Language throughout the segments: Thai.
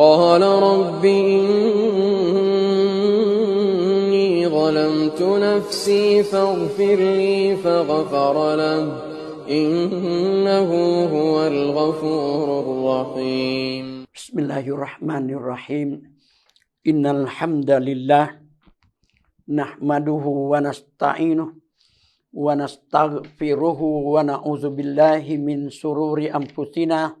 قال رب إني ظلمت نفسي فاغفر لي فغفر له. إنه هو الغفور الرحيم. بسم الله الرحمن الرحيم. إن الحمد لله نحمده ونستعينه ونستغفره ونعوذ بالله من شرور أنفسنا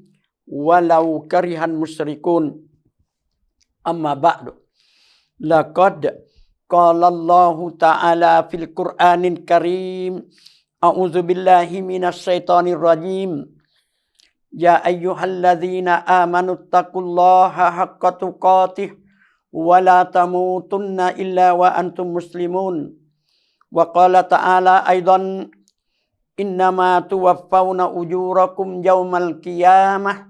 ولو كره المشركون أما بعد لقد قال الله تعالى في القرآن الكريم أعوذ بالله من الشيطان الرجيم يا أيها الذين آمنوا اتقوا الله حق تقاته ولا تموتن إلا وأنتم مسلمون وقال تعالى أيضا إنما توفون أجوركم يوم القيامة فمن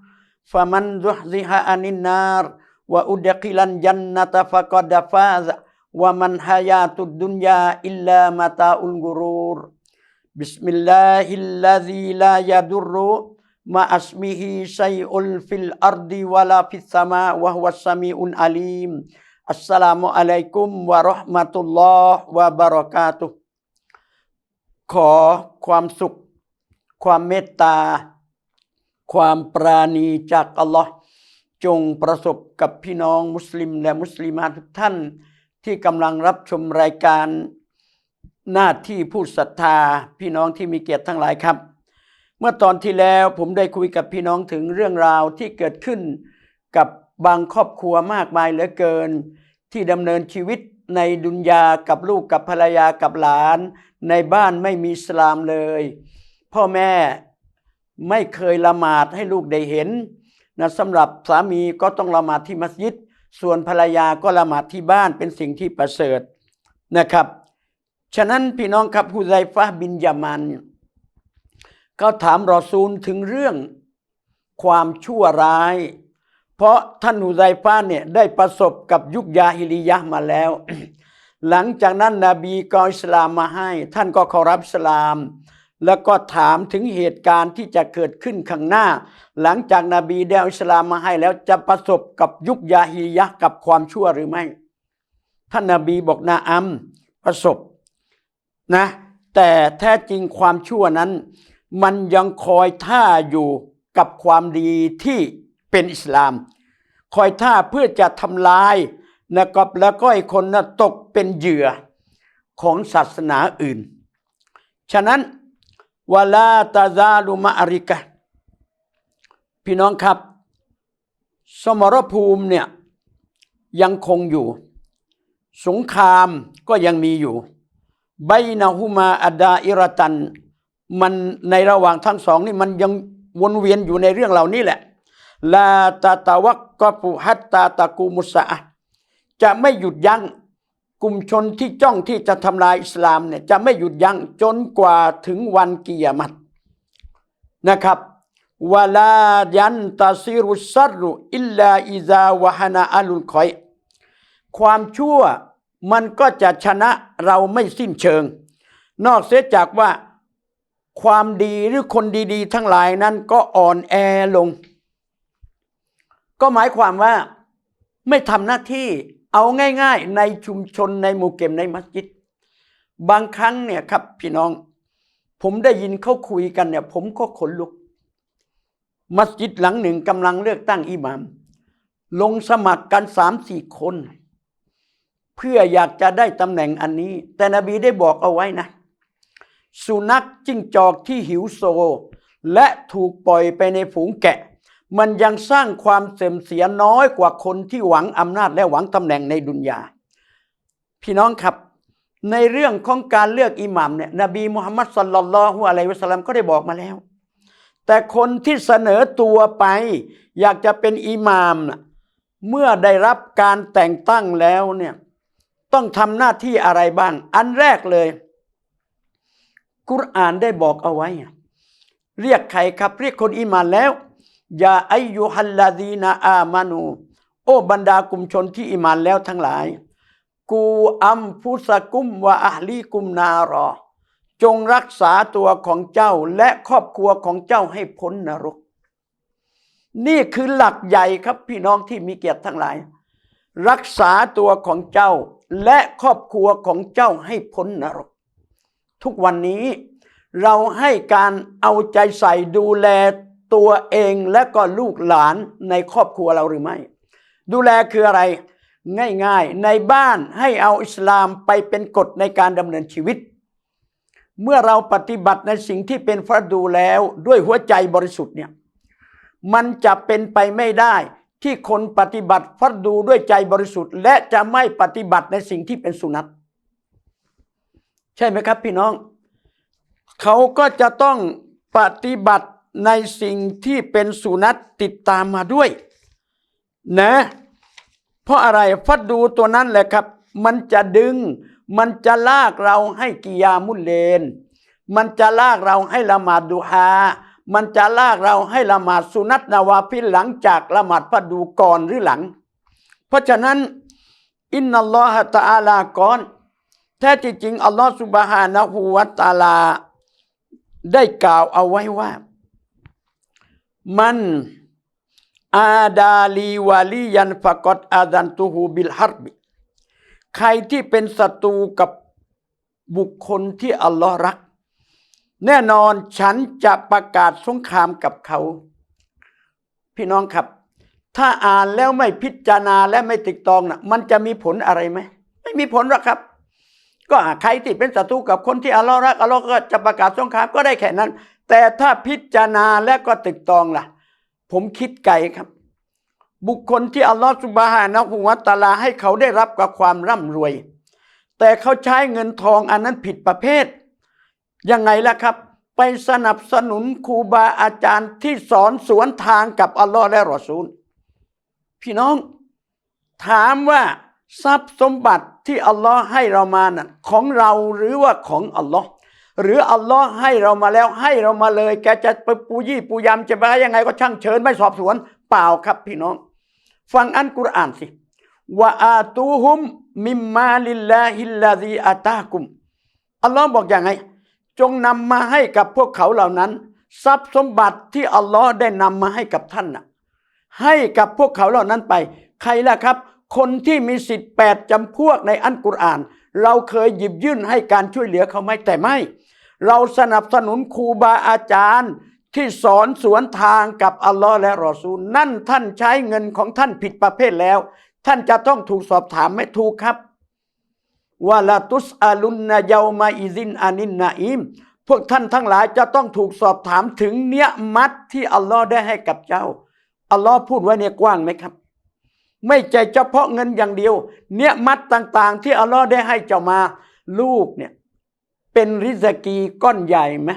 faman zuhziha anin nar wa udqilan jannata faqad faza wa man hayatud dunya illa mataul gurur bismillahilladzi la yadurru ma asmihi syai'un fil ardi wala fis sama wa huwas samiun alim. Assalamualaikum warahmatullahi wabarakatuh ความปราณีจากอัลลอฮ์จงประสบกับพี่น้องมุสลิมและมุสลิมาทุกท่าน ที่กำลังรับชมรายการหน้าที่ผู้ศรัทธาพี่น้องที่มีเกียรติทั้งหลายครับ เมื่อตอนที่แล้วผมได้คุยกับพี่น้องถึงเรื่องราวที่เกิดขึ้น กับบางครอบครัวมากมายเหลือเกิน ที่ดำเนินชีวิตในดุนยากับลูกกับภรรยากับหลาน ในบ้านไม่มีสลามเลย พ่อแม่ ไม่เคยละหมาดให้ลูกได้เห็นนะสำหรับสามีก็ต้องละหมาดที่มัสยิด ส่วนภรรยาก็ละหมาดที่บ้านเป็นสิ่งที่ประเสริฐนะครับ ฉะนั้นพี่น้องครับฮุไซฟะบินยามันเขาถามรอซูลถึงเรื่องความชั่วร้าย เพราะท่านฮุไซฟะเนี่ยได้ประสบกับยุคยาฮิลียะห์มาแล้ว หลังจากนั้นนบีก็อิสลามมาให้ ท่านก็เคารพอิสลาม แล้วก็ถามถึงเหตุการณ์ที่จะเกิดขึ้นข้างหน้า หลังจากนาบีได้อาอิสลามมาให้แล้วจะประสบกับยุคยาฮียะกับความชั่วหรือไม่ ท่านนาบีบอกนาอัมประสบนะแต่แท้จริงความชั่วนั้น มันยังคอยท่าอยู่กับความดีที่เป็นอิสลาม คอยท่าเพื่อจะทำลายนะครับแล้วก็ให้คนนะตกเป็นเหยื่อของศาสนาอื่น ฉะนั้น วลาตาซาลุมาอาริกะ พี่น้องครับ สมรภูมิเนี่ยยังคงอยู่ สงครามก็ยังมีอยู่ไบนาฮุมาอดาอิรตัน มันในระหว่างทั้งสองนี่มันยังวนเวียนอยู่ในเรื่องเหล่านี้แหละ ลาตาตาวักกปุฮัตตาตะกูมุสะจะไม่หยุดยัง้ง กลุ่มชนที่จ้องที่จะทำลายอิสลามเนี่ยจะไม่หยุดยัง้งจนกว่าถึงวันกิยามัตนะครับวลายันตาซิรุสัรุอิลลาอิซาวะฮนาอัลุลคอย ความชั่วมันก็จะชนะเราไม่สิ้นเชิง นอกเสียจากว่าความดีหรือคนดีๆ ทั้งหลายนั้นก็อ่อนแอลง ก็หมายความว่าไม่ทำหน้าที่ เอาง่าย ๆ ในชุมชนในหมู่เก็มในมัสยิด บางครั้งเนี่ยครับพี่น้อง ผมได้ยินเขาคุยกันเนี่ย ผมก็ขนลุก มัสยิดหลังหนึ่งกำลังเลือกตั้งอิหมาม ลงสมัครกันสามสี่คน เพื่ออยากจะได้ตำแหน่งอันนี้ แต่นบีได้บอกเอาไว้นะ สุนัขจิ้งจอกที่หิวโซ และถูกปล่อยไปในฝูงแกะ มันยังสร้างความเสื่อมเสียน้อยกว่าคนที่หวังอำนาจและหวังตำแหน่งในดุนยา พี่น้องครับ ในเรื่องของการเลือกอิหมัมเนี่ยนบีมุฮัมมัดสัลลัลลอฮุอะลัยฮิวะสัลลัมก็ได้บอกมาแล้ว แต่คนที่เสนอตัวไป อยากจะเป็นอิหมามน่ะเมื่อได้รับการแต่งตั้งแล้วเนี่ยต้องทำหน้าที่อะไรบ้าง อันแรกเลย กุรอานได้บอกเอาไว้ เรียกใครครับ เรียกคนอีหมานแล้ว ยาอายุฮัลลาดีนาอามานู โอ้บรรดากลุ่มชนที่อีหมานแล้วทั้งหลาย กูอัมพุสกุมวะอัลลีกุมนารอ จงรักษาตัวของเจ้าและครอบครัวของเจ้าให้พ้นนรก นี่คือหลักใหญ่ครับพี่น้องที่มีเกียรติทั้งหลาย รักษาตัวของเจ้าและครอบครัวของเจ้าให้พ้นนรก ทุกวันนี้เราให้การเอาใจใส่ดูแล ตัวเองและก็ลูกหลานในครอบครัวเราหรือไม่ ดูแลคืออะไร ง่ายๆ ในบ้านให้เอาอิสลามไปเป็นกฎในการดำเนินชีวิต เมื่อเราปฏิบัติในสิ่งที่เป็นฟรดูแล้วด้วยหัวใจบริสุทธิ์เนี่ยมันจะเป็นไปไม่ได้ที่คนปฏิบัติฟัดดูด้วยใจบริสุทธิ์ และจะไม่ปฏิบัติในสิ่งที่เป็นสุนัตใช่ไหมครับพี่น้อง เขาก็จะต้องปฏิบัติ ในสิ่งที่เป็นสุนัตติดตามมาด้วย นะ เพราะอะไรฟัดดูตัวนั้นแหละครับ มันจะดึง มันจะลากเราให้กิยามุลเลน มันจะลากเราให้ละหมาดดูฮามันจะลากเราให้ละหมาดสุนัตนาวาฟิหลังจากละหมาดฟัดดูก่อนหรือหลัง เพราะฉะนั้น อินนัลลอฮฺตะอาลาก่อนแท้จริงอัลลอฮฺสุบฮานะฮูวะตะอาลา ได้กล่าวเอาไว้ว่า มันอาดาลีวาลียันฟะกอดอาดันตูฮูบิลฮัรบิ ใครที่เป็นศัตรูกับบุคคลที่อัลลอฮ์รัก แน่นอนฉันจะประกาศสงครามกับเขา พี่น้องครับ ถ้าอ่านแล้วไม่พิจารณาและไม่ติดตองนะมันจะมีผลอะไรไหม ไม่มีผลหรอกครับ ก็ใครที่เป็นศัตรูกับคนที่อัลลอฮ์รักอัลลอฮ์ก็จะประกาศสงครามก็ได้แค่นั้น แต่ถ้าพิจารณาและก็ติดตองล่ะ ผมคิดไกลครับ บุคคลที่อัลลอฮฺสุบฮานะฮูวะตาลาให้เขาได้รับกับความร่ำรวย แต่เขาใช้เงินทองอันนั้นผิดประเภท ยังไงล่ะครับ ไปสนับสนุนครูบาอาจารย์ที่สอนสวนทางกับอัลลอฮ์และรอซูล พี่น้อง ถามว่าทรัพย์สมบัติที่อัลลอฮ์ให้เรามาน่ะของเราหรือว่าของอัลลอฮ์ หรืออัลลอฮ์ให้เรามาแล้วให้เรามาเลย แกจะไปปูยี่ปูยำจะไปยังไงก็ช่างเชิญไม่สอบสวน เปล่าครับพี่น้อง ฟังอันกุรอานสิว่าอาตูฮุมมิมมาลิลลาฮิลลาดีอาตากุมอัลลอฮ์บอกอย่างไง จงนำมาให้กับพวกเขาเหล่านั้น ทรัพย์สมบัติที่อัลลอฮ์ได้นำมาให้กับท่านน่ะให้กับพวกเขาเหล่านั้นไป ใครล่ะครับ คนที่มีสิทธิ์แปดจำพวกในอันกุรอาน เราเคยหยิบยื่นให้การช่วยเหลือเขาไหมแต่ไม่ เราสนับสนุนครูบาอาจารย์ที่สอนสวนทางกับอัลลอฮ์และรอซูลนั่นท่านใช้เงินของท่านผิดประเภทแล้ว ท่านจะต้องถูกสอบถามไม่ถูกครับวะลาตุสอาลุนนาเยามาอิซินอานินนาอิมพวกท่านทั้งหลายจะต้องถูกสอบถามถึงเนียมัดที่อัลลอฮ์ได้ให้กับเจ้าอัลลอฮ์พูดไว้เนี่ยกว้างไหมครับ ไม่ใช่เฉพาะเงินอย่างเดียว เนียมัดต่างๆ ที่อัลลอฮ์ได้ให้เจ้ามาลูกเนี่ย เป็นริสกีก้อนใหญ่ไหม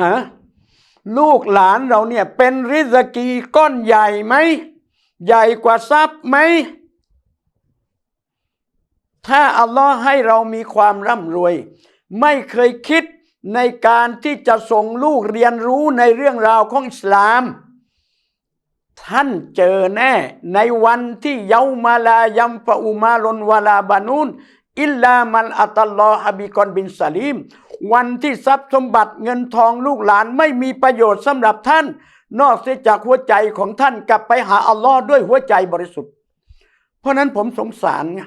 ฮะลูกหลานเราเนี่ยเป็นริสกีก้อนใหญ่ไหม ใหญ่กว่าทรัพย์ไหม ถ้าอัลลอฮ์ให้เรามีความร่ำรวย ไม่เคยคิดในการที่จะส่งลูกเรียนรู้ในเรื่องราวของอิสลาม ท่านเจอแน่ในวันที่เยามาลายัมฟะอุมาลนวาลาบานูน อิลลามันอัตลอฮบิกอนบินสลีม วันที่ทรัพย์สมบัติเงินทองลูกหลานไม่มีประโยชน์สำหรับท่าน นอกเสียจากหัวใจของท่านกลับไปหาอัลลอฮ์ด้วยหัวใจบริสุทธิ์ เพราะนั้นผมสงสารไง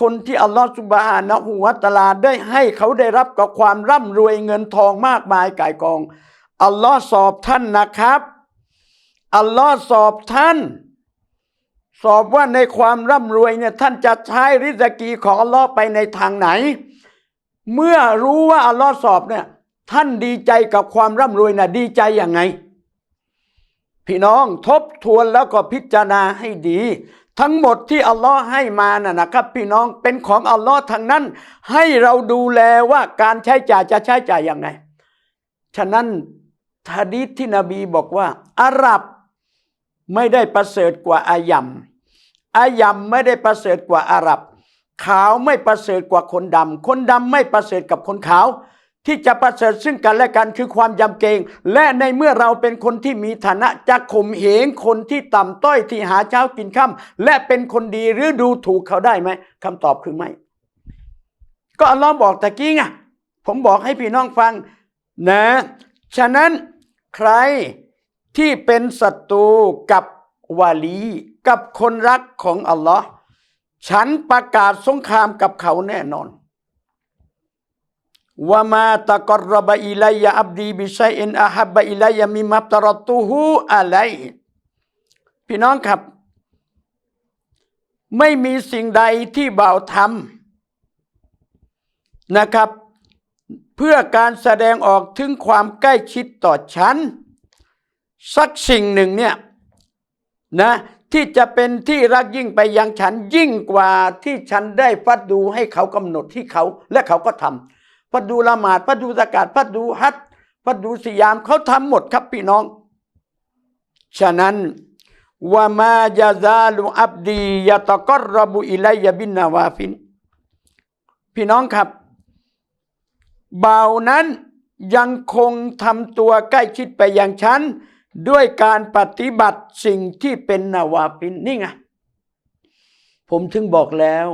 คนที่อัลลอฮ์สุบฮานะฮูวะตะอาลาได้ให้เขาได้รับกับความร่ำรวยเงินทองมากมายก่ายกอง อัลลอฮ์สอบท่านนะครับ อัลลอฮ์สอบท่าน สอบว่าในความร่ำรวยเนี่ยท่านจะใช้ริสกีของอัลลอฮ์ไปในทางไหน เมื่อรู้ว่าอัลลอฮ์สอบเนี่ยท่านดีใจกับความร่ำรวยนะดีใจยังไง พี่น้องทบทวนแล้วก็พิจารณาให้ดี ทั้งหมดที่อัลลอฮ์ให้มาน่ะนะครับ พี่น้องเป็นของอัลลอฮ์ทั้งนั้น ให้เราดูแลว่าการใช้จ่ายจะใช้จ่ายยังไง ฉะนั้นฮะดีษที่นบีบอกว่าอาหรับ ไม่ได้ประเสริฐกว่าอายัมอายัมไม่ได้ประเสริฐกว่าอาหรับ ขาวไม่ประเสริฐกว่าคนดำ คนดำไม่ประเสริฐกับคนขาว ที่จะประเสริฐซึ่งกันและกันคือความยำเกรง และในเมื่อเราเป็นคนที่มีฐานะจะข่มเหงคนที่ต่ำต้อยที่หาเช้ากินค่ำและเป็นคนดีหรือดูถูกเขาได้ไหมคำตอบคือไม่ ก็อัลลอฮ์บอกตะกี้ไงผมบอกให้พี่น้องฟังนะ ฉะนั้นใคร ที่เป็นศัตรูกับวาลี กับคนรักของอัลลอฮ์ฉันประกาศสงครามกับเขาแน่นอนว่ามาตะกรบอิลัยอับดีบิชัยอินอาฮับอิลัยมิมับตรตุฮูอะไรพี่น้องครับ ไม่มีสิ่งใดที่บ่าวทำนะครับ เพื่อการแสดงออกถึงความใกล้ชิดต่อฉัน สักสิ่งหนึ่งเนี่ยนะที่จะเป็นที่รักยิ่งไปยังฉันยิ่งกว่าที่ฉันได้ฟัดดูให้เขากำหนดที่เขาและเขาก็ทำฟัดดูละหมาดฟัดดูสกาดฟัดดูฮัดฟัดดูสยามเขาทำหมดครับพี่น้อง ฉะนั้นว่ามาจาซาลุอับดียะตะกรรบุอิลัยยบินนาวาฟิน พี่น้องครับเบานั้นยังคงทำตัวใกล้ชิดไปอย่างฉัน ด้วยการปฏิบัติสิ่งที่เป็นนาวาปินนี่ไงผมถึงบอกแล้ว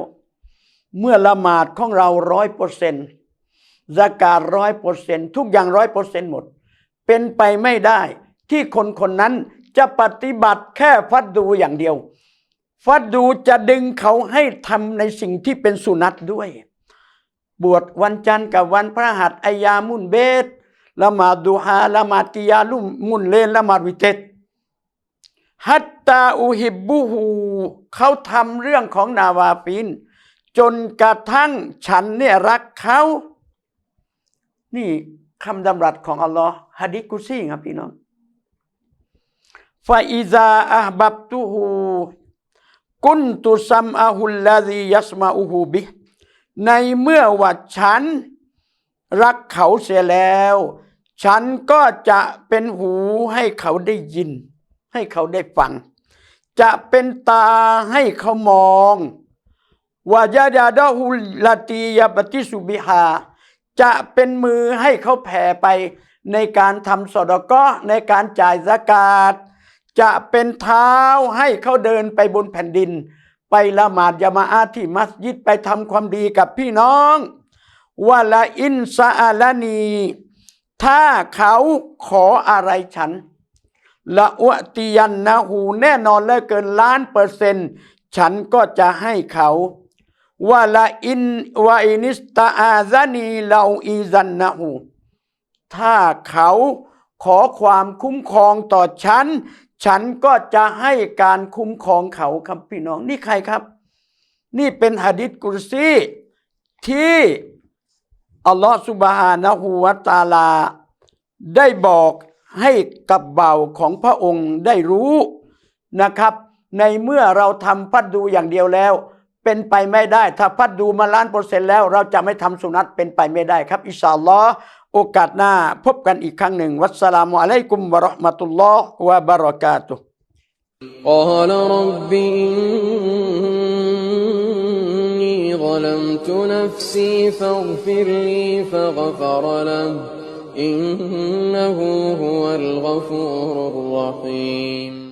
เมื่อละหมาดของเราร้อยเปอร์เซ็นต์สการร้อยเปอร์เซ็นต์ทุกอย่างร้อยเปอร์เซ็นต์หมด เป็นไปไม่ได้ ที่คนคนนั้นจะปฏิบัติแค่ฟัดดูอย่างเดียว ฟัดดูจะดึงเขาให้ทำในสิ่งที่เป็นสุนัตด้วย บวชวันจันทร์กับวันพระหัสอายามุนเบต ละหมาดดูฮาละหมาดกิยาลุมมุนเลนละหมาดวิเตตฮัตตาอุฮิบบูฮูเขาทำเรื่องของนาวาปิน จนกระทั่งฉันเนี่ยรักเขา นี่คำดำรัสของอัลลอฮ์ฮะดิกุซี่ครับพี่น้องฟาอิซาอับับตุฮูกุนตุซัมอาฮุลลาซียัสมาอูฮูบิในเมื่อว่าฉัน รักเขาเสียแล้ว ฉันก็จะเป็นหูให้เขาได้ยิน ให้เขาได้ฟัง จะเป็นตาให้เขามองวายาดาดาหุลาตียาปฏิสุบิฮาจะเป็นมือให้เขาแผ่ไปในการทำสอดก็ในการจ่ายสกาดจะเป็นเท้าให้เขาเดินไปบนแผ่นดิน ไปละหมาดยามาอาที่มัสยิดไปทำความดีกับพี่น้อง ว่าละอินซาลานี ถ้าเขาขออะไรฉัน ละอวติยันนะหูแน่นอนเลยเกินล้านเปอร์เซนต์ ฉันก็จะให้เขาว่าละอินวาอินิสตาอาซานีเลาอีซันนะหูถ้าเขาขอความคุ้มครองต่อฉัน ฉันก็จะให้การคุ้มครองเขาครับพี่น้อง นี่ใครครับ นี่เป็นหะดิษกุรซีที่ อัลลอฮฺสุบฮานะฮูวะตาลา ได้บอกให้กับเบาของพระองค์ได้รู้นะครับ ในเมื่อเราทำพัดดูอย่างเดียวแล้ว เป็นไปไม่ได้ ถ้าพัดดูมาล้านเปอร์เซ็นต์แล้ว เราจะไม่ทำสุนัตเป็นไปไม่ได้ครับ อิชาอัลลอฮ์โอกาสหน้าพบกันอีกครั้งหนึ่ง วัสสลามุอะลัยกุมวะเราะห์มะตุลลอฮ์วะบะเราะกาตุฮ์ قال رب ظلمت نفسي فاغفر لي فغفر له. إنه هو الغفور الرحيم.